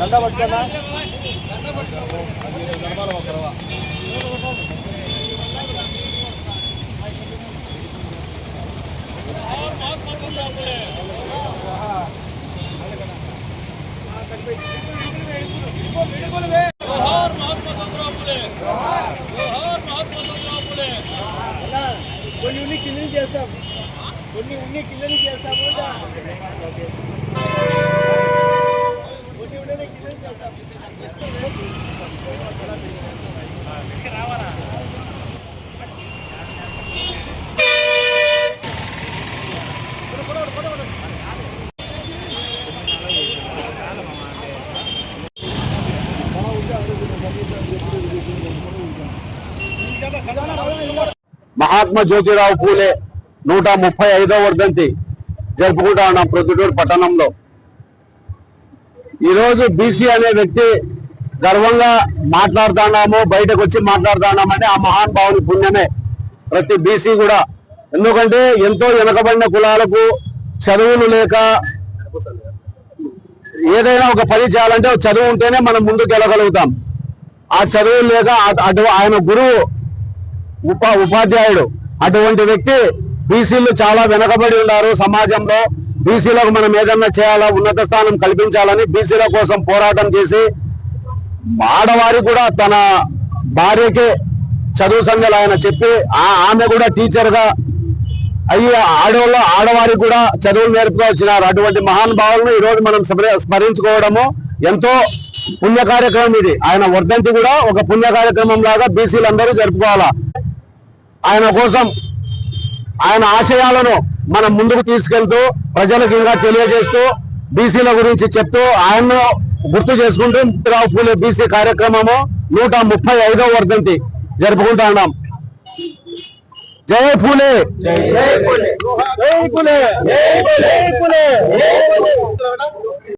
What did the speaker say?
దండ పట్టుకున్నా కొన్ని ఉన్ని కిందని చేస్తాం కొన్ని ఉన్ని కిందని చేస్తాము మహాత్మా జ్యోతిరావు పూలే నూట ముప్పై ఐదో వర్ధంతి జరుపుకుంటా ఉన్నాం ప్రొద్దుటూరు పట్టణంలో. ఈరోజు బీసీ అనే వ్యక్తి గర్వంగా మాట్లాడుతున్నాము బయటకు వచ్చి మాట్లాడుతున్నామంటే ఆ మహాన్ భావుని పుణ్యమే ప్రతి బీసీ కూడా. ఎందుకంటే ఎంతో వెనకబడిన కులాలకు చదువులు లేక ఏదైనా ఒక పని చేయాలంటే చదువు ఉంటేనే మనం ముందుకు వెళ్ళగలుగుతాం ఆ చదువు లేక అటు- ఆయన గురువు ఉపా ఉపాధ్యాయుడు అటువంటి వ్యక్తి బీసీలు చాలా వెనకబడి ఉన్నారు సమాజంలో. బీసీలకు మనం ఏదన్నా చేయాలా ఉన్నత స్థానం కల్పించాలని బీసీల కోసం పోరాటం చేసి ఆడవారి కూడా తన భార్యకి చదువు సంఘాలు ఆయన చెప్పి ఆ- ఆమె కూడా టీచర్గా అయ్యి ఆడవాళ్ళ ఆడవారికి కూడా చదువులు నేర్పుగా వచ్చినారు అటువంటి మహానుభావులను ఈరోజు మనం స్మరి- స్మరించుకోవడము ఎంతో పుణ్య కార్యక్రమం ఇది. ఆయన వర్ధంతి కూడా ఒక పుణ్య కార్యక్రమం లాగా బీసీలు అందరూ జరుపుకోవాలా? ఆయన కోసం ఆయన ఆశయాలను మనం ముందుకు తీసుకెళ్తూ ప్రజలకు ఇంకా తెలియజేస్తూ బీసీల గురించి చెప్తూ ఆయన్ను గుర్తు చేసుకుంటూ రావు పూలే బీసీ కార్యక్రమము నూట ముప్పై ఐదో వర్ధంతి జరుపుకుంటా ఉన్నాం. జై పూలే! జై పూలే! జై పూలే! జై పూలే!